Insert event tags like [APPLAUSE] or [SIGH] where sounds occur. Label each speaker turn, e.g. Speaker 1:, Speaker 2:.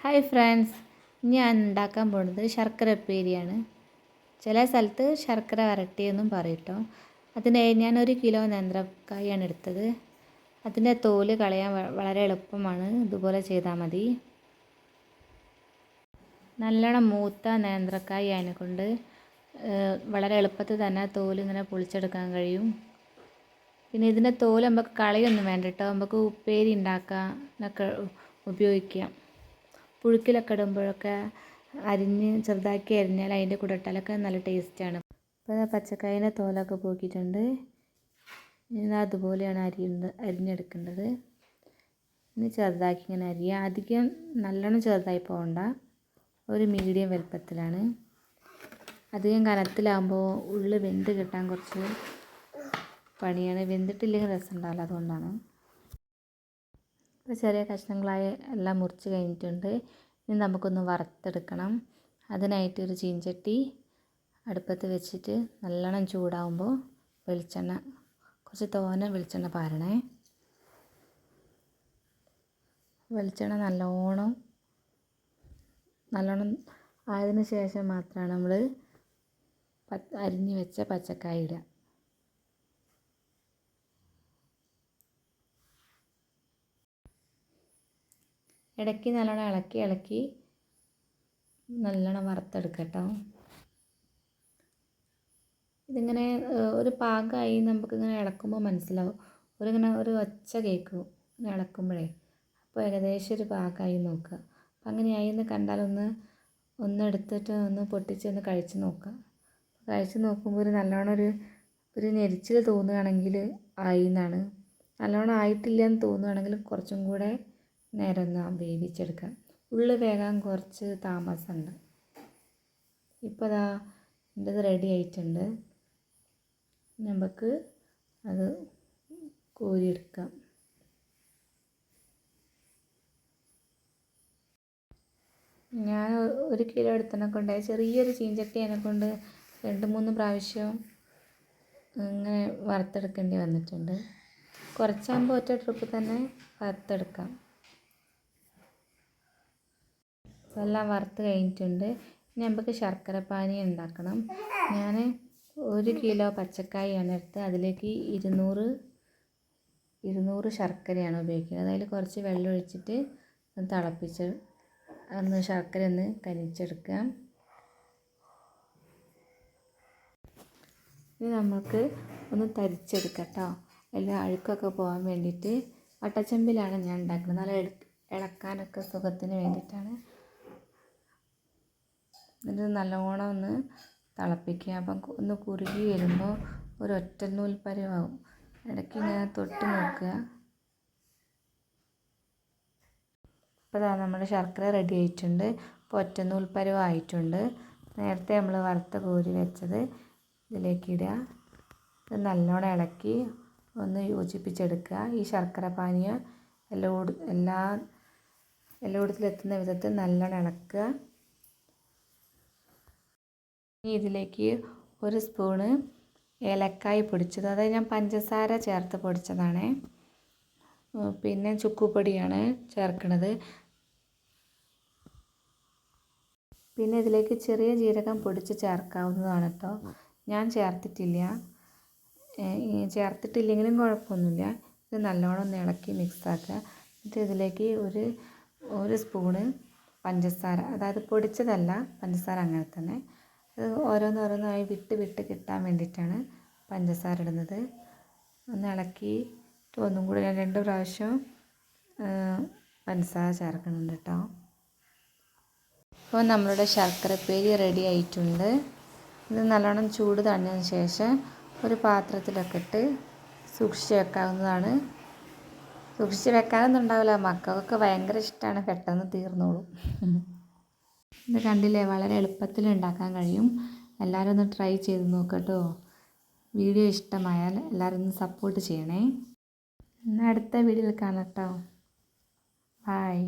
Speaker 1: Hi friends ഞാൻ ഉണ്ടാക്കാൻ പോകുന്നത് ശർക്കര ഉപ്പേരിയാണ്. ചില സ്ഥലത്ത് ശർക്കര വരട്ടിയെന്നും പറയും കേട്ടോ അതിന് ഞാൻ ഒരു കിലോ നേന്ത്രക്കായാണ് എടുത്തത്. അതിന്റെ തോൽ കളയാൻ വളരെ എളുപ്പമാണ്. ഇതുപോലെ ചെയ്താൽ മതി. നല്ലോണം മൂത്ത നേന്ത്രക്കായ അതിനെ കൊണ്ട് വളരെ എളുപ്പത്തിൽ തന്നെ തോൽ ഇങ്ങനെ പൊളിച്ചെടുക്കാൻ കഴിയും. പിന്നെ ഇതിന്റെ തോൽ നമുക്ക് കളയൊന്നും വേണ്ട കേട്ടോ നമുക്ക് ഉപ്പേരി ഉണ്ടാക്കാനൊക്കെ ഉപയോഗിക്കാം. പുഴുക്കിലൊക്കെ ഇടുമ്പോഴൊക്കെ അരിഞ്ഞ് ചെറുതാക്കി അരിഞ്ഞാൽ അതിന്റെ കൂടെ ഇട്ടാലൊക്കെ നല്ല ടേസ്റ്റാണ്. അപ്പോൾ പച്ചക്കായിന്റെ തോലൊക്കെ പോക്കിയിട്ടുണ്ട്. ഇനി അതുപോലെയാണ് അരിയുന്നത് അരിഞ്ഞെടുക്കേണ്ടത്. ഇനി ചെറുതാക്കി ഇങ്ങനെ അരിയുക. അധികം നല്ലോണം ചെറുതായി പോകണ്ട. ഒരു മീഡിയം വലുപ്പത്തിലാണ്. അധികം കനത്തിലാകുമ്പോൾ ഉള്ളു വെന്ത് കിട്ടാൻ കുറച്ച് പണിയാണ്. വെന്തിട്ടില്ലെങ്കിൽ രസം ഉണ്ടാവില്ല അതുകൊണ്ടാണ്. ഇപ്പോൾ ചെറിയ കഷ്ണങ്ങളായി എല്ലാം മുറിച്ച് കഴിഞ്ഞിട്ടുണ്ട്. ഇനി നമുക്കൊന്ന് വറുത്തെടുക്കണം. അതിനായിട്ട് ഒരു ചീഞ്ചട്ടി അടുപ്പത്ത് വെച്ചിട്ട് നല്ലോണം ചൂടാവുമ്പോൾ വെളിച്ചെണ്ണ കുറച്ച് തോന വെളിച്ചെണ്ണ പാരണേ. വെളിച്ചെണ്ണ നല്ലോണം നല്ലോണം ആയതിനു ശേഷം മാത്രമാണ് നമ്മൾ അരിഞ്ഞു വെച്ച പച്ചക്കായ ഇടുക. ഇടയ്ക്ക് നല്ലോണം ഇളക്കി ഇളക്കി നല്ലോണം വറുത്തെടുക്കുക ഇതിങ്ങനെ ഒരു പാകമായി നമുക്കിങ്ങനെ ഇളക്കുമ്പോൾ മനസ്സിലാവും. ഒരു ഇങ്ങനെ ഒരു ഒച്ച കേൾക്കും ഇങ്ങനെ ഇളക്കുമ്പോഴേ. അപ്പോൾ ഏകദേശം ഒരു പാകമായി നോക്കുക. അപ്പം അങ്ങനെയായി എന്ന് കണ്ടാലൊന്ന് ഒന്ന് എടുത്തിട്ട് ഒന്ന് പൊട്ടിച്ച് ഒന്ന് കഴിച്ച് നോക്കുക. കഴിച്ച് നോക്കുമ്പോൾ ഒരു നല്ലോണം ഒരു ഒരു ഞെരിച്ചിൽ തോന്നുകയാണെങ്കിൽ ആയി എന്നാണ്. നല്ലോണം ആയിട്ടില്ല എന്ന് തോന്നുകയാണെങ്കിൽ കുറച്ചും കൂടെ നേരം ഒന്ന് വേവിച്ചെടുക്കാം. ഉള്ളി വേകാൻ കുറച്ച് താമസമുണ്ട്. ഇപ്പോൾ അതാ എന്റെത് റെഡി ആയിട്ടുണ്ട്. നമുക്ക് അത് കോരിയെടുക്കാം. ഞാൻ ഒരു കിലോ എടുത്തതിനെ കൊണ്ട് ചെറിയൊരു ചീഞ്ചട്ടി എന്നെ കൊണ്ട് രണ്ട് മൂന്ന് പ്രാവശ്യം ഇങ്ങനെ വറുത്തെടുക്കേണ്ടി വന്നിട്ടുണ്ട്. കുറച്ചാകുമ്പോൾ ഒറ്റ ട്രിപ്പ് തന്നെ വറുത്തെടുക്കാം. എല്ലാം വറുത്ത് കഴിഞ്ഞിട്ടുണ്ട്. ഇനി നമുക്ക് ശർക്കര പാനി ഉണ്ടാക്കണം. ഞാൻ ഒരു കിലോ പച്ചക്കായാണ് എടുത്ത് അതിലേക്ക് ഇരുന്നൂറ് ഇരുന്നൂറ് ശർക്കരയാണ് ഉപയോഗിക്കുന്നത്. അതിൽ കുറച്ച് വെള്ളം ഒഴിച്ചിട്ട് ഒന്ന് തിളപ്പിച്ച് ഒന്ന് ശർക്കര ഒന്ന് കരിച്ചെടുക്കാം ഇനി നമുക്ക് ഒന്ന് തരിച്ചെടുക്കാം കേട്ടോ. അഴുക്കൊക്കെ പോകാൻ വേണ്ടിയിട്ട്. വട്ടച്ചെമ്പിലാണ് ഞാൻ ഉണ്ടാക്കുന്നത്. നല്ല ഇളക്കാനൊക്കെ സുഖത്തിന് വേണ്ടിയിട്ടാണ്. എന്നിട്ട് നല്ലോണം ഒന്ന് തിളപ്പിക്കുക. അപ്പം ഒന്ന് കുറുകി വരുമ്പോൾ ഒരു ഒറ്റ നൂൽപ്പരമാവും ഇടയ്ക്ക് ഇങ്ങനെ തൊട്ട് നോക്കുക. ഇപ്പോൾ നമ്മുടെ ശർക്കര റെഡി ആയിട്ടുണ്ട്. ഇപ്പോൾ ഒറ്റ നൂൽപ്പരമായിട്ടുണ്ട് നേരത്തെ നമ്മൾ വറുത്ത കോരി വെച്ചത് ഇതിലേക്ക് ഇടുക. ഇത് നല്ലോണം ഇളക്കി ഒന്ന് യോജിപ്പിച്ചെടുക്കുക. ഈ ശർക്കര പാനീയം എല്ലാ എല്ലാ എല്ലായിടത്തിലും എത്തുന്ന വിധത്തിൽ നല്ലോണം ഇളക്കുക. ഇനി ഇതിലേക്ക് ഒരു സ്പൂണ് ഏലക്കായ പൊടിച്ചത്. അതായത് ഞാൻ പഞ്ചസാര ചേർത്ത് പൊടിച്ചതാണ്. പിന്നെ ചുക്കുപൊടിയാണ് ചേർക്കുന്നത് പിന്നെ ഇതിലേക്ക് ചെറിയ ജീരകം പൊടിച്ച് ചേർക്കാവുന്നതാണ് കേട്ടോ ഞാൻ ചേർത്തിട്ടില്ല. ചേർത്തിട്ടില്ലെങ്കിലും കുഴപ്പമൊന്നുമില്ല. ഇത് നല്ലോണം ഒന്ന് ഇളക്കി മിക്സാക്കുക എന്നിട്ട് ഇതിലേക്ക് ഒരു ഒരു സ്പൂണ് പഞ്ചസാര. അതായത് പൊടിച്ചതല്ല പഞ്ചസാര അങ്ങനെ തന്നെ. ഓരോന്നോരോന്നായി വിട്ട് വിട്ട് കിട്ടാൻ വേണ്ടിയിട്ടാണ് പഞ്ചസാര ഇടുന്നത്. ഒന്ന് ഇളക്കി ഒന്നും കൂടി ഞാൻ രണ്ട് പ്രാവശ്യം പഞ്ചസാര ചേർക്കുന്നുണ്ട് കേട്ടോ അപ്പോൾ നമ്മളുടെ ശർക്കരപ്പേരി റെഡി ആയിട്ടുണ്ട്. ഇത് നല്ലോണം ചൂട് തണിഞ്ഞതിന് ശേഷം ഒരു പാത്രത്തിലൊക്കെ ഇട്ട് സൂക്ഷിച്ച് വെക്കാവുന്നതാണ്. സൂക്ഷിച്ച് വെക്കാനൊന്നും ഉണ്ടാവില്ല. മക്കൾക്കൊക്കെ ഭയങ്കര ഇഷ്ടമാണ് പെട്ടെന്ന് തീർന്നോളും. [LAUGHS] ഇത് കണ്ടില്ലേ? വളരെ എളുപ്പത്തിൽ ഉണ്ടാക്കാൻ കഴിയും. എല്ലാവരും ഒന്ന് ട്രൈ ചെയ്ത് നോക്കട്ടോ. വീഡിയോ ഇഷ്ടമായാൽ എല്ലാവരും ഒന്ന് സപ്പോർട്ട് ചെയ്യണേ. എന്നാൽ അടുത്ത വീഡിയോയിൽ കാണാം കേട്ടോ. ബായ്